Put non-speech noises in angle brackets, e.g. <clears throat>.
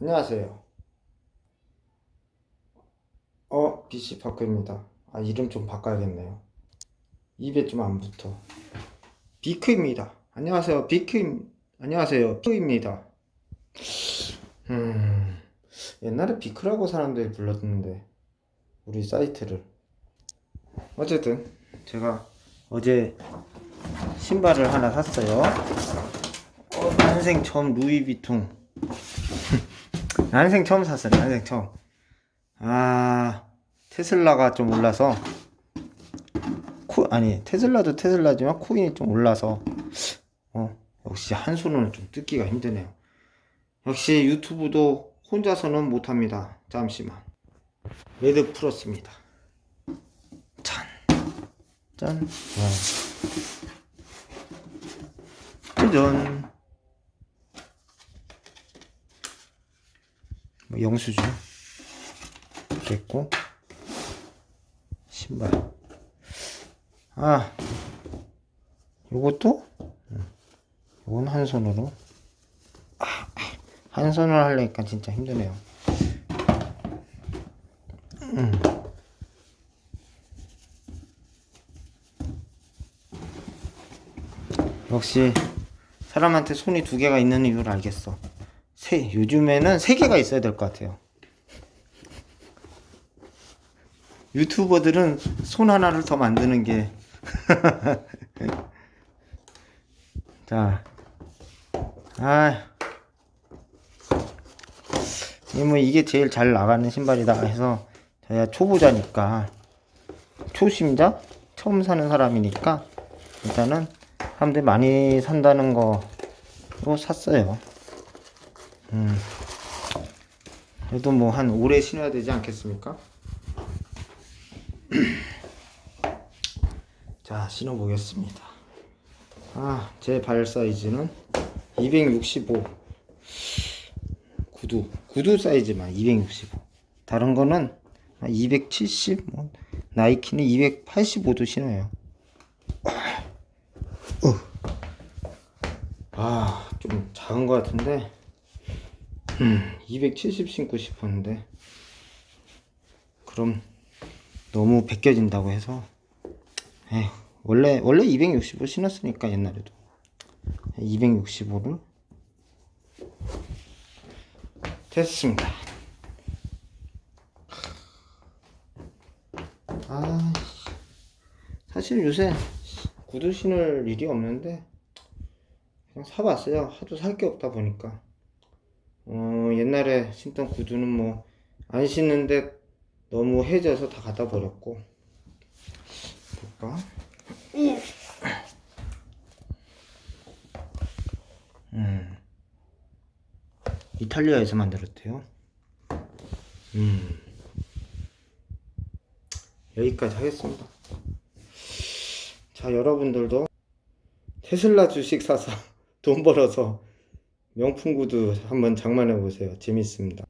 안녕하세요. 어, PC 파크입니다. 아, 이름 좀 바꿔야겠네요. 입에 좀 안 붙어. 비크입니다. 안녕하세요. 비크, 안녕하세요. 비크입니다. 음, 옛날에 비크라고 사람들이 불렀는데, 우리 사이트를. 어쨌든, 제가 어제 신발을 하나 샀어요. 어, 난생 처음 루이비통. 난생 처음 샀어요. 난생 처음. 아 테슬라가 좀 올라서 코 아니 테슬라도 테슬라지만 코인이 좀 올라서 어 역시 한 손으로는 좀 뜯기가 힘드네요. 역시 유튜브도 혼자서는 못합니다. 잠시만 매듭 풀었습니다. 짠, 짠, 와. 짜잔. 뭐 영수증 됐고 신발. 아 요것도? 음, 요건 한 손으로. 아, 아, 한 손으로 하려니까 진짜 힘드네요. 음. 역시 사람한테 손이 두 개가 있는 이유를 알겠어 세, 요즘에는 세 개가 있어야 될 것 같아요. 유튜버들은 손 하나를 더 만드는 게. <laughs> 자, 아, 뭐 이게 제일 잘 나가는 신발이다 해서 제가 초보자니까 초심자 처음 사는 사람이니까 일단은 사람들이 많이 산다는 거로 샀어요. 음. 그래도 뭐 한 오래 신어야 되지 않겠습니까? <clears throat> 자, 신어 보겠습니다. 아, 제 발 사이즈는 265. 구두, 구두 사이즈만 265. 다른 거는 270, 뭐, 나이키는 285도 신어요. <clears throat> 어. 아, 좀 작은 것 같은데. 음, 270 신고 싶었는데 그럼 너무 벗겨진다고 해서 에휴, 원래 원래 265 신었으니까 옛날에도 265를 됐습니다. 아 사실 요새 구두 신을 일이 없는데 그냥 사봤어요. 하도 살 게 없다 보니까. 어, 옛날에 신던 구두는 뭐, 안 신는데 너무 해져서 다 갖다 버렸고. 볼까? 음. 이탈리아에서 만들었대요. 음. 여기까지 하겠습니다. 자, 여러분들도 테슬라 주식 사서 <laughs> 돈 벌어서 명품 구두 한번 장만해 보세요. 재밌습니다.